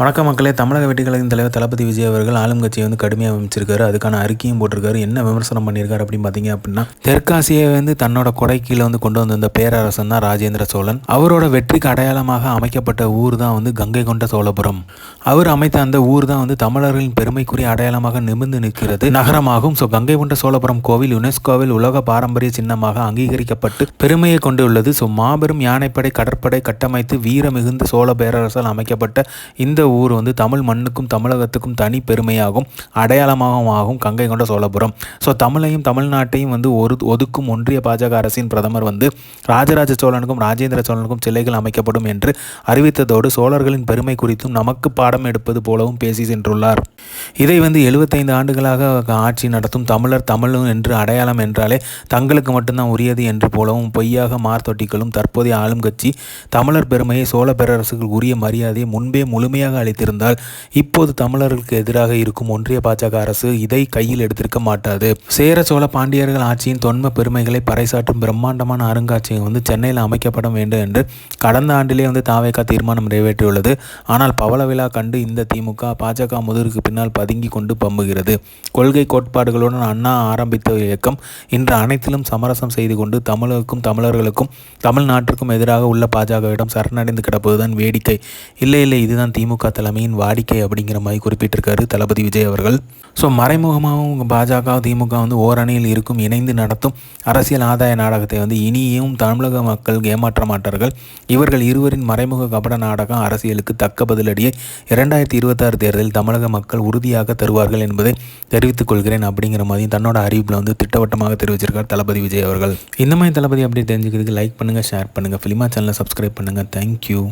வணக்க மக்களே. தமிழக வெட்டிக்கழகத்தின் தலைவர் தளபதி விஜய் அவர்கள் ஆளும் கட்சியை வந்து கடுமையாக அமைச்சிருக்காரு அதுக்கான அறிக்கையும் போட்டிருக்காரு. என்ன விமர்சனம் பண்ணியிருக்காரு அப்படின்னு பார்த்தீங்க அப்படின்னா தெற்காசியை வந்து தன்னோட கொடை கீழே வந்து கொண்டு வந்த பேரரசன் தான் ராஜேந்திர சோழன். அவரோட வெற்றிக்கு அடையாளமாக அமைக்கப்பட்ட ஊர் தான் வந்து கங்கை கொண்ட சோழபுரம். அவர் அமைத்த அந்த ஊர் தான் வந்து தமிழர்களின் பெருமைக்குரிய அடையாளமாக நிமிர்ந்து நிற்கிறது. நகரமாகும். ஸோ கங்கை கொண்ட சோழபுரம் கோவில் யுனெஸ்கோவில் உலக பாரம்பரிய சின்னமாக அங்கீகரிக்கப்பட்டு பெருமையை கொண்டுள்ளது. ஸோ மாபெரும் யானைப்படை கடற்படை கட்டமைத்து வீர மிகுந்த சோழ பேரரசால் அமைக்கப்பட்ட இந்த ஊர் வந்து தமிழ் மண்ணுக்கும் தமிழகத்துக்கும் தனி பெருமையாகும் அடையாளமாகவும் ஆகும் கங்கை கொண்ட சோழபுரம். ஸோ தமிழையும் தமிழ்நாட்டையும் வந்து ஒரு ஒதுக்கும் ஒன்றிய பாஜக அரசின் பிரதமர் வந்து ராஜராஜ சோழனுக்கும் ராஜேந்திர சோழனுக்கும் சிலைகள் அமைக்கப்படும் என்று அறிவித்ததோடு சோழர்களின் பெருமை குறித்தும் நமக்கு பாடம் எடுப்பது போலவும் பேசி சென்றுள்ளார். இதை வந்து எழுபத்தைந்து ஆண்டுகளாக ஆட்சி நடத்தும் தமிழர் தமிழும் என்று அடையாளம் என்றாலே தங்களுக்கு மட்டும்தான் உரியது என்று போலவும் பொய்யாக மார்த்தொட்டிகளும் தற்போதைய ஆளும் கட்சி தமிழர் பெருமையை சோழ பேரரசுகள் உரிய மரியாதையை முன்பே முழுமையாக அளித்திருந்தால் இப்போது தமிழர்களுக்கு எதிராக இருக்கும் ஒன்றிய பாஜக அரசு இதை கையில் எடுத்திருக்க மாட்டாது. சேர சோழ பாண்டியர்கள் ஆட்சியின் தொன்ம பெருமைகளை பறைசாற்றும் பிரம்மாண்டமான அருங்காட்சியகம் வந்து சென்னையில் அமைக்கப்பட வேண்டும் என்று கடந்த ஆண்டிலே வந்து தாவேகா தீர்மானம் நிறைவேற்றியுள்ளது. ஆனால் பவள விழா கண்டு இந்த திமுக பாஜக முதற்கு பின்னால் பதுங்கி கொண்டு பம்புகிறது. கொள்கை கோட்பாடுகளுடன் அண்ணா ஆரம்பித்த இயக்கம் இன்று அனைத்திலும் சமரசம் செய்து கொண்டு தமிழுக்கும் தமிழர்களுக்கும் தமிழ்நாட்டிற்கும் எதிராக உள்ள பாஜகவிடம் சரணடைந்து கிடப்பதுதான் வேடிக்கை. இல்லை இல்லை இதுதான் திமுக தலைமையின் வாடிக்கை அப்படிங்கிற மாதிரி குறிப்பிட்டிருக்காரு தளபதி விஜய் அவர்கள். ஸோ மறைமுகமாகவும் பாஜக திமுக வந்து ஓரணியில் இருக்கும் இணைந்து நடத்தும் அரசியல் ஆதாய நாடகத்தை வந்து இனியும் தமிழக மக்கள் ஏமாற்ற மாட்டார்கள். இவர்கள் இருவரின் மறைமுக கபட நாடகம் அரசியலுக்கு தக்க பதிலடியை இரண்டாயிரத்தி இருபத்தாறு தேர்தலில் தமிழக மக்கள் உறுதியாக தருவார்கள் என்பதை தெரிவித்துக் கொள்கிறேன் அப்படிங்கிற மாதிரி தன்னோட அறிவிப்பில் வந்து திட்டவட்டமாக தெரிவிச்சிருக்கார் தளபதி விஜய் அவர்கள். இந்த மாதிரி தளபதி அப்படி தெரிஞ்சுக்கிறதுக்கு லைக் பண்ணுங்கள் ஷேர் பண்ணுங்கள் ஃபிலிமா சேனலை சப்ஸ்கிரைப் பண்ணுங்கள் தேங்க்யூ